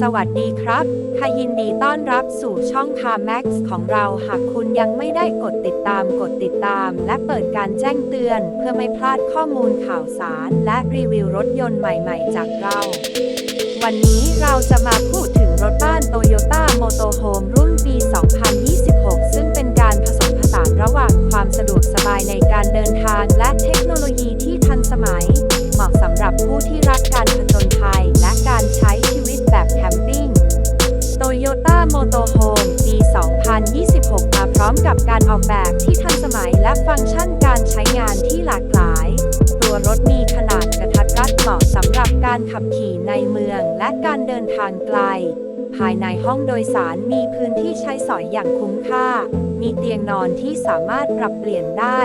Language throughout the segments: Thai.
สวัสดีครับค่ะยินดีต้อนรับสู่ช่อง c a r Max ของเรา หากคุณยังไม่ได้กดติดตามกดติดตาม และเปิดการแจ้งเตือน เพื่อไม่พลาดข้อมูลข่าวสาร และรีวิวรถยนต์ใหม่ๆ จากเรา วันนี้เราจะมาพูดถึงรถบ้าน Toyota Motorhome รุ่นปี 2026 ซึ่งเป็นการผสมผสานระหว่างความสะดวกสบายในการเดินทางและเทคโนโลยีที่ทันสมัย เหมาะสำหรับ ออกแบบที่ทันสมัยและฟังก์ชันการใช้งานที่หลากหลาย ตัวรถมีขนาดกระทัดรัดเหมาะสำหรับการขับขี่ในเมืองและการเดินทางไกล ภายในห้องโดยสารมีพื้นที่ใช้สอยอย่างคุ้มค่า มีเตียงนอนที่สามารถปรับเปลี่ยนได้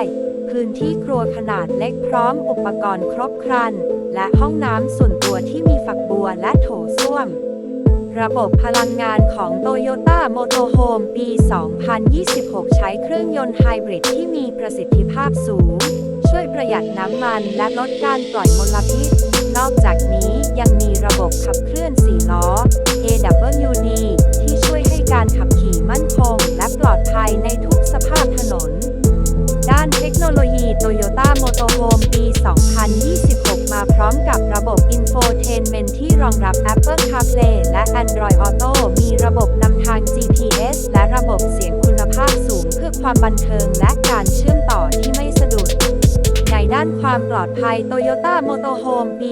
พื้นที่ครัวขนาดเล็กพร้อมอุปกรณ์ครบครัน และห้องน้ำส่วนตัวที่มีฝักบัวและโถส้วม ระบบพลังงานของ Toyota Motorhome ปี 2026 ใช้เครื่องยนต์ไฮบริดที่มีประสิทธิภาพสูง ช่วยประหยัดน้ำมันและลดการปล่อยมลพิษ นอกจากนี้ยังมีระบบขับเคลื่อน4ล้อ AWD ที่ช่วยให้การขับขี่มั่นคง และปลอดภัยในทุกสภาพถนน ด้านเทคโนโลยี Toyota Motorhome ปี 2026 Apple CarPlay และ Android Auto มีระบบนำทาง GPS และระบบเสียงคุณภาพสูงเพื่อความบันเทิงและการเชื่อมต่อที่ไม่สะดุด ในด้านความปลอดภัย Toyota Motorhome ปี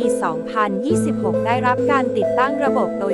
2026 ได้รับการติดตั้งระบบ Toyota